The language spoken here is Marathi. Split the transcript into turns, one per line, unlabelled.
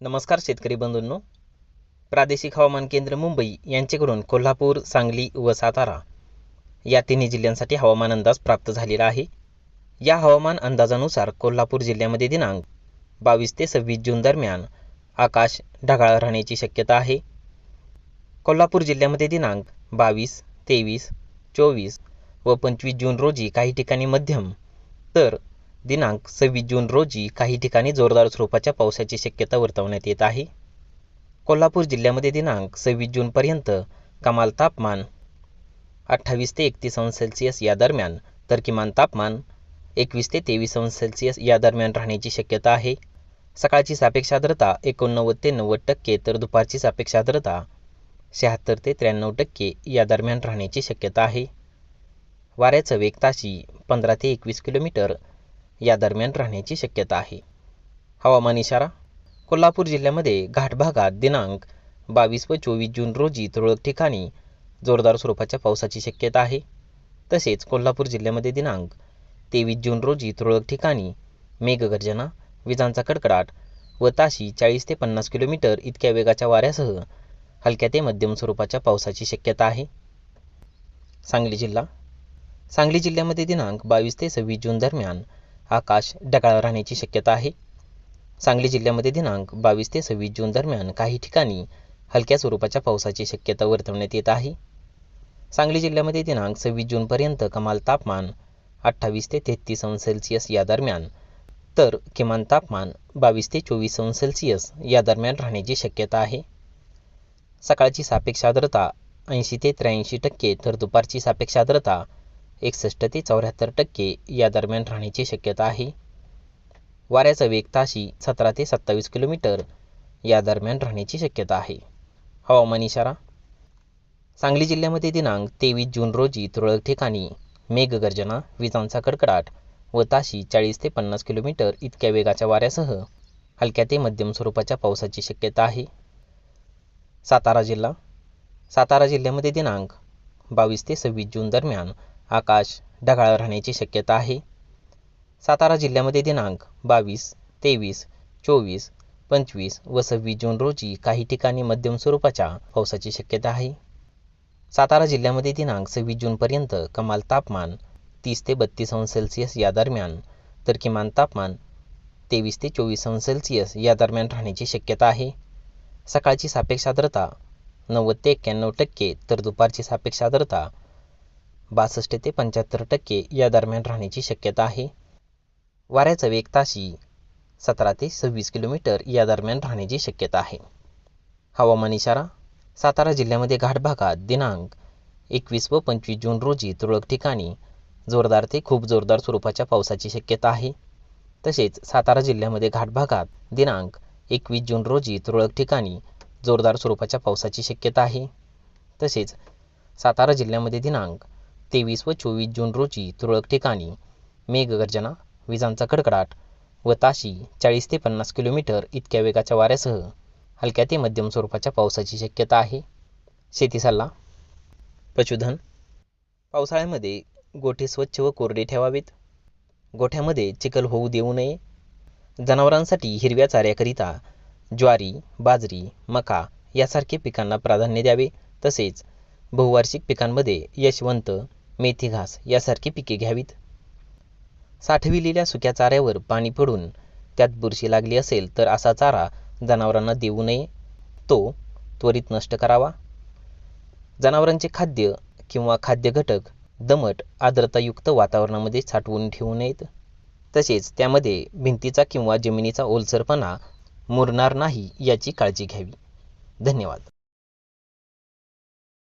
नमस्कार शेतकरी बंधूंनो. प्रादेशिक हवामान केंद्र मुंबई यांच्याकडून कोल्हापूर सांगली व सातारा या तिन्ही जिल्ह्यांसाठी हवामान अंदाज प्राप्त झालेला आहे. या हवामान अंदाजानुसार कोल्हापूर जिल्ह्यामध्ये दिनांक बावीस ते सव्वीस जून दरम्यान आकाश ढगाळ राहण्याची शक्यता आहे. कोल्हापूर जिल्ह्यामध्ये दिनांक बावीस तेवीस चोवीस व पंचवीस जून रोजी काही ठिकाणी मध्यम तर दिनांक सव्वीस जून रोजी काही ठिकाणी जोरदार स्वरूपाच्या पावसाची शक्यता वर्तवण्यात येत आहे. कोल्हापूर जिल्ह्यामध्ये दिनांक सव्वीस जूनपर्यंत कमाल तापमान अठ्ठावीस ते एकतीस अंश सेल्सिअस या दरम्यान तर किमान तापमान एकवीस ते तेवीस अंश सेल्सिअस या दरम्यान राहण्याची शक्यता आहे. सकाळची सापेक्ष आर्द्रता एकोणनव्वद ते नव्वद टक्के तर दुपारची सापेक्ष आर्द्रता शहात्तर ते त्र्याण्णव टक्के या दरम्यान राहण्याची शक्यता आहे. वाऱ्याचं वेग ताशी पंधरा ते एकवीस किलोमीटर या दरम्यान राहण्याची शक्यता आहे. हवामान इशारा कोल्हापूर जिल्ह्यामध्ये घाट भागात दिनांक बावीस व चोवीस जून रोजी तुरळक ठिकाणी जोरदार स्वरूपाच्या पावसाची शक्यता आहे. तसेच कोल्हापूर जिल्ह्यामध्ये दिनांक तेवीस जून रोजी तुरळक ठिकाणी मेघगर्जना विजांचा कडकडाट व ताशी चाळीस ते पन्नास किलोमीटर इतक्या वेगाच्या वाऱ्यासह हलक्या ते मध्यम स्वरूपाच्या पावसाची शक्यता आहे. सांगली जिल्हा सांगली जिल्ह्यामध्ये दिनांक बावीस ते सव्वीस जून दरम्यान आकाश ढगाळ राहण्याची शक्यता आहे. सांगली जिल्ह्यामध्ये दिनांक बावीस ते सव्वीस जून दरम्यान काही ठिकाणी हलक्या स्वरूपाच्या पावसाची शक्यता वर्तवण्यात येत आहे. सांगली जिल्ह्यामध्ये दिनांक सव्वीस जूनपर्यंत कमाल तापमान अठ्ठावीस ते तेहतीस अंश सेल्सिअस या दरम्यान तर किमान तापमान बावीस ते चोवीस अंश सेल्सिअस या दरम्यान राहण्याची शक्यता आहे. सकाळची सापेक्ष आर्द्रता ऐंशी ते त्र्याऐंशी टक्के तर दुपारची सापेक्ष आर्द्रता एकसष्ट ते चौऱ्याहत्तर टक्के या दरम्यान राहण्याची शक्यता आहे. वाऱ्याचा वेग ताशी सतरा ते सत्तावीस किलोमीटर या दरम्यान राहण्याची शक्यता आहे. हवामान इशारा सांगली जिल्ह्यामध्ये दिनांक तेवीस जून रोजी तुरळक ठिकाणी मेघगर्जना विजांचा कडकडाट व ताशी चाळीस ते पन्नास किलोमीटर इतक्या वेगाच्या वाऱ्यासह हलक्या ते मध्यम स्वरूपाच्या पावसाची शक्यता आहे. सातारा जिल्हा सातारा जिल्ह्यामध्ये दिनांक बावीस ते सव्वीस जून दरम्यान आकाश ढगाळ राहण्याची शक्यता आहे. सातारा जिल्ह्यामध्ये दिनांक बावीस तेवीस चोवीस पंचवीस व सव्वीस जून रोजी काही ठिकाणी मध्यम स्वरूपाच्या पावसाची शक्यता आहे. सातारा जिल्ह्यामध्ये दिनांक सव्वीस जूनपर्यंत कमाल तापमान तीस ते बत्तीस अंश सेल्सिअस या दरम्यान तर किमान तापमान तेवीस ते चोवीस अंश सेल्सिअस या दरम्यान राहण्याची शक्यता आहे. सकाळची सापेक्ष आर्द्रता नव्वद ते एक्क्याण्णव टक्के तर दुपारची सापेक्ष आर्द्रता बासष्ट ते पंच्याहत्तर टक्के या दरम्यान राहण्याची शक्यता आहे. वाऱ्याचा वेग ताशी सतरा ते सव्वीस किलोमीटर या दरम्यान राहण्याची शक्यता आहे. हवामान इशारा सातारा जिल्ह्यामध्ये घाट भागात दिनांक एकवीस व पंचवीस जून रोजी तुरळक ठिकाणी जोरदार ते खूप जोरदार स्वरूपाच्या पावसाची शक्यता आहे. तसेच सातारा जिल्ह्यामध्ये घाट भागात दिनांक एकवीस जून रोजी तुरळक ठिकाणी जोरदार स्वरूपाच्या पावसाची शक्यता आहे. तसेच सातारा जिल्ह्यामध्ये दिनांक तेवीस व चोवीस जून रोजी तुरळक ठिकाणी मेघगर्जना विजांचा कडकडाट व ताशी चाळीस ते पन्नास किलोमीटर इतक्या वेगाच्या वाऱ्यासह हलक्या ते मध्यम स्वरूपाच्या पावसाची शक्यता आहे. शेती सल्ला पशुधन पावसाळ्यामध्ये गोठे स्वच्छ व कोरडे ठेवावेत. गोठ्यामध्ये चिखल होऊ देऊ नये. जनावरांसाठी हिरव्या चाऱ्याकरिता ज्वारी बाजरी मका यासारखे पिकांना प्राधान्य द्यावे. तसेच बहुवार्षिक पिकांमध्ये यशवंत मेथी घास यासारखी पिके घ्यावीत. साठविलेल्या सुक्या चाऱ्यावर पाणी पडून त्यात बुरशी लागली असेल तर असा चारा जनावरांना देऊ नये. तो त्वरित नष्ट करावा. जनावरांचे खाद्य किंवा खाद्य घटक दमट आर्द्रतायुक्त वातावरणामध्ये साठवून ठेवू नयेत. तसेच त्यामध्ये भिंतीचा किंवा जमिनीचा ओलसरपणा मुरणार नाही याची काळजी घ्यावी. धन्यवाद.